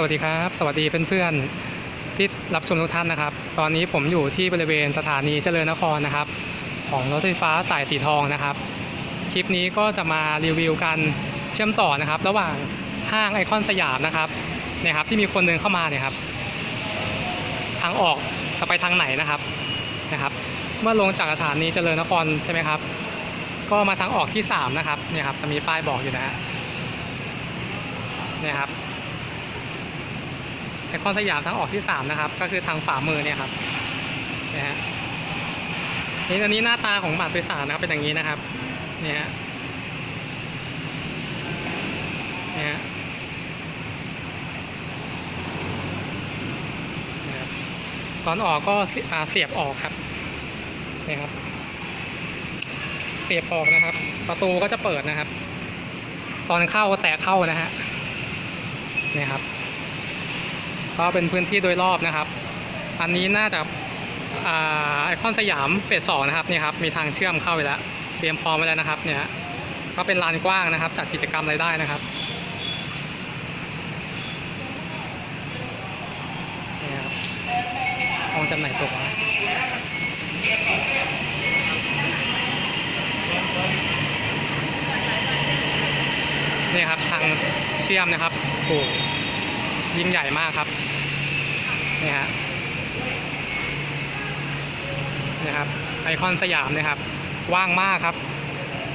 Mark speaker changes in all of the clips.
Speaker 1: สวัสดีครับ สวัสดีเพื่อนๆที่รับชมทุกท่านนะครับ ตอนนี้ผมอยู่ที่บริเวณสถานีเจริญนครนะครับ ของรถไฟฟ้าสายสีทองนะครับ คลิปนี้ก็จะมารีวิวการเชื่อมต่อนะครับ ระหว่างห้างไอคอนสยามนะครับเนี่ยครับที่มีคนเดินเข้ามาเนี่ยครับ ทางออกจะไปทางไหนนะครับนะครับ เมื่อลงจากสถานีเจริญนครใช่ไหมครับ ก็มาทางออกที่ 3 นะครับเนี่ยครับจะมีป้ายบอกอยู่นะฮะเนี่ยครับ ไอคอนสยามทางออกที่ 3 นะครับ ก็คือทางขวามือเนี่ยครับนะฮะนี่อันนี้หน้าตาของบัตรโดยสารนะครับเป็นอย่างนี้นะครับเนี่ยฮะนี่ฮะตอนออกก็เสียบออกครับนี่ครับ เสียบออกนะครับ ประตูก็จะเปิดนะครับ ตอนเข้าก็แตะเข้านะฮะนี่ครับ ก็เป็นพื้นที่โดยรอบนะครับ อันนี้น่าจะไอคอนสยามเฟสสองนะครับนี่ครับมีทางเชื่อมเข้าไปแล้วเตรียมพร้อมไว้แล้วนะครับเนี่ยก็เป็นลานกว้างนะครับจัดกิจกรรมอะไรได้นะครับนี่ครับห้องจำหน่ายตั๋วนี่ครับทางเชื่อมนะครับโอ้ยิ่งใหญ่มากครับ นี่ฮะนี่ครับไอคอนสยามนะครับกว้างมากครับ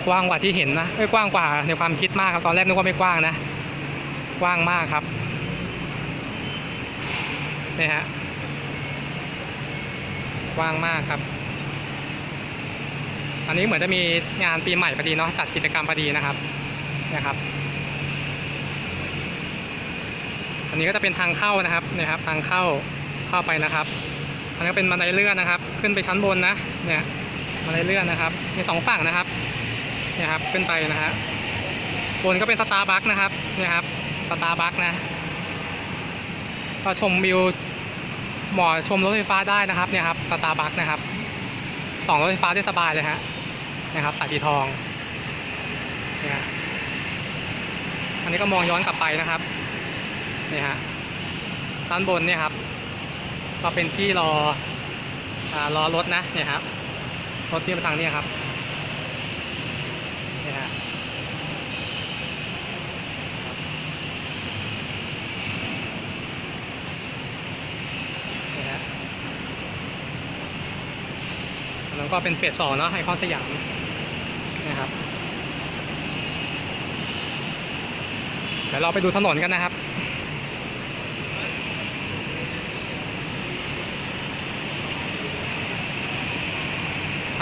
Speaker 1: กว้างกว่าที่เห็นนะไม่กว้างกว่าในความคิดมากครับตอนแรกนึกว่าไม่กว้างนะกว้างมากครับนี่ฮะกว้างมากครับ อันนี้เหมือนจะมีงานปีใหม่พอดีเนาะจัดกิจกรรมพอดีนะครับนะครับ อันนี้ก็จะเป็นทางเข้านะครับเนี่ยครับ ทางเข้าเข้าไปนะครับอันนี้ก็เป็นบันไดเลื่อนนะครับ ขึ้นไปชั้นบนนะเนี่ยบันไดเลื่อนนะครับ มีสองฝั่งนะครับเนี่ยครับขึ้นไปนะฮะบนก็เป็นสตาร์บัคนะครับเนี่ยครับสตาร์บัคนะก็ชมวิวหมอชมรถไฟฟ้าได้นะครับเนี่ยครับสตาร์บัคนะครับสองรถไฟฟ้าได้สบายเลยฮะนะครับสายสีทองเนี่ยอันนี้ก็มองย้อนกลับไปนะครับ นี่ฮะด้านบนเนี่ยครับ ก็เป็นที่รออรอรถนะเนี่ยครับรถที่มาทางนี้ครับนี่ฮะนี่ฮะอันนั้นก็เป็นเฟสสองเนาะไอคอนสยามนะครับเดี๋ยวเราไปดูถนนกันนะครับ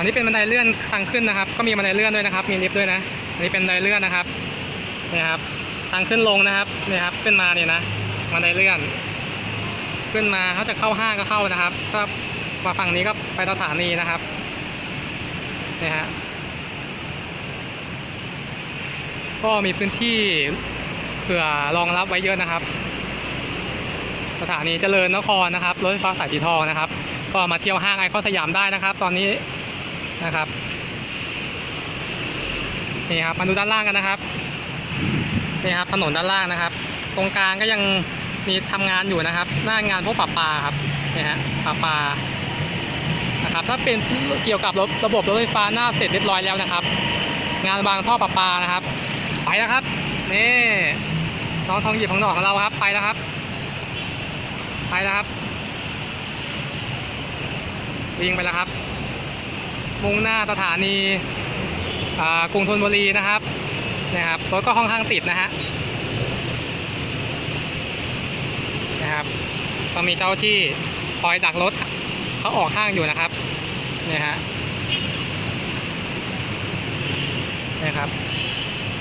Speaker 1: อันนี้เป็นบันไดเลื่อนทางขึ้นนะครับ ก็มีบันไดเลื่อนด้วยนะครับ มีลิฟต์ด้วยนะ อันนี้เป็นบันไดเลื่อนนะครับเนี่ยครับ ทางขึ้นลงนะครับเนี่ยครับ ขึ้นมาเนี่ยนะบันไดเลื่อน ขึ้นมาเขาจะเข้าห้างก็เข้านะครับถ้ามาฝั่งนี้ก็ไปสถานีนะครับเนี่ยฮะก็มีพื้นที่เผื่อรองรับไว้เยอะนะครับ สถานีเจริญนครนะครับรถไฟฟ้าสายสีทองนะครับ ก็มาเที่ยวห้างไอคอนสยามได้นะครับ ตอนนี้ นะครับนี่ครับมาดูด้านล่างกันนะครับนี่ครับถนนด้านล่างนะครับ ตรงกลางก็ยังมีทำงานอยู่นะครับ หน้างานพวกปรับปลาครับนี่ฮะปรับปลานะครับถ้าเป็นเกี่ยวกับระระบบรถไฟฟ้าหน้าเสร็จเรียบร้อยแล้วนะครับ งานวางท่อปรับปลานะครับ ไปแล้วครับนี่น้องทองหยิบของหนอกของเราครับ ไปแล้วครับ ไปแล้วครับวิ่งไปแล้วครับ มุ่งหน้าสถานีกรุงธนบุรีนะครับนะครับรถก็ค่อนข้างติดนะฮะนะครับก็มีเจ้าที่คอยดักรถเขาออกข้างอยู่นะครับเนี่ยฮะนี่ครับ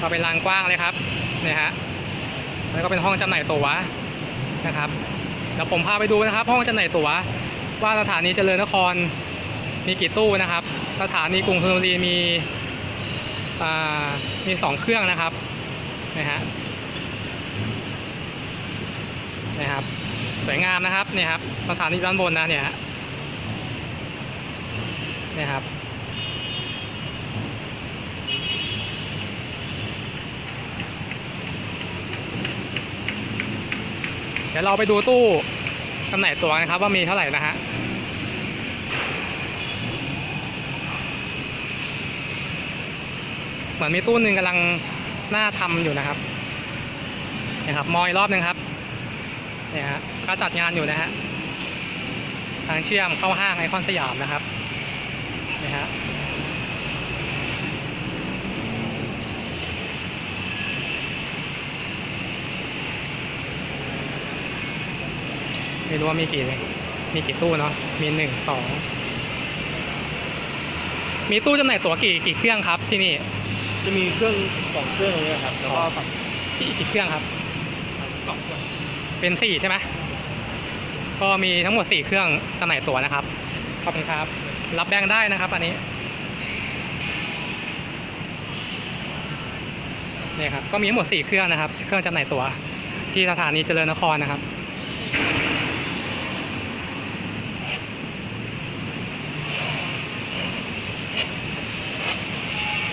Speaker 1: ก็เป็นลานกว้างเลยครับเนี่ยฮะแล้วก็เป็นห้องจำหน่ายตั๋วนะครับเดี๋ยวผมพาไปดูนะครับ ห้องจำหน่ายตั๋วว่าสถานีเจริญนครมีกี่ตู้นะครับ สถานีกรุงธนบุรีมีมีสองเครื่องนะครับนะฮะนะครับสวยงามนะครับเนี่ยครับสถานีด้านบนนะเนี่ยฮะเนี่ยครับเดี๋ยวเราไปดูตู้จำหน่ายตั๋วนะครับว่ามีเท่าไหร่นะฮะ เหมือนมีตู้หนึ่งกำลังหน้าทำอยู่นะครับนี่ครับมอยรอบหนึ่งครับเนี่ยฮะก็จัดงานอยู่นะฮะทางเชื่อมเข้าห้างไอคอนสยามนะครับนี่ฮะไม่รู้ว่ามีกี่มีกี่ตู้เนาะมีหนึ่งสองมีตู้จำหน่ายตั๋วกี่กี่เครื่องครับที่นี่
Speaker 2: จะมีเครื่องสองเครื่องตรงนี้ครับแล้วก็ฝั่ง
Speaker 1: กี่กี่เครื่องครับ
Speaker 2: สองเครื่อง
Speaker 1: เป็นสี่ใช่ไหมก็มีทั้งหมดสี่เครื่องจำหน่ายตั๋วนะครับขอบคุณครับ รับแบงค์ได้นะครับอันนี้เนี่ยครับก็มีทั้งหมดสี่เครื่องนะครับ เครื่องจำหน่ายตั๋วที่สถานีเจริญนครนะครับ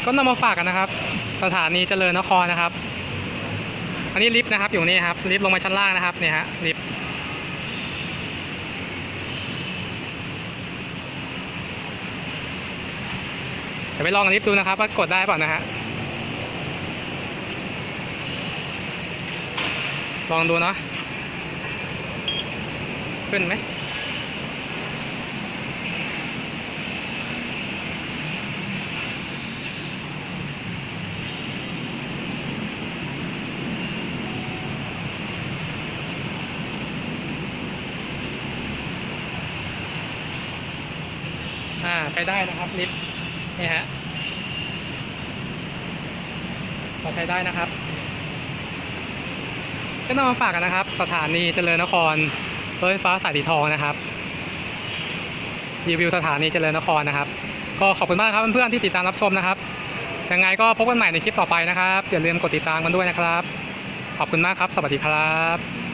Speaker 1: ก็นำมาฝากกันนะครับ สถานีเจริญนครนะครับ อันนี้ลิฟต์นะครับอยู่นี่ครับลิฟต์ลงมาชั้นล่างนะครับเนี่ยฮะลิฟต์เดี๋ยวไปลองลิฟต์ดูนะครับว่ากดได้เปล่านะฮะลองดูเนาะขึ้นไหม อ่าใช้ได้นะครับลิฟต์นี่ฮะพอใช้ได้นะครับก็นำมาฝากกันนะครับ สถานีเจริญนครรถไฟฟ้าสายสีทองนะครับรีวิวสถานีเจริญนครนะครับ ก็ขอบคุณมากครับเพื่อนๆที่ติดตามรับชมนะครับยังไงก็พบกันใหม่ในคลิปต่อไปนะครับ อย่าลืมกดติดตามกันด้วยนะครับ ขอบคุณมากครับ สวัสดีครับ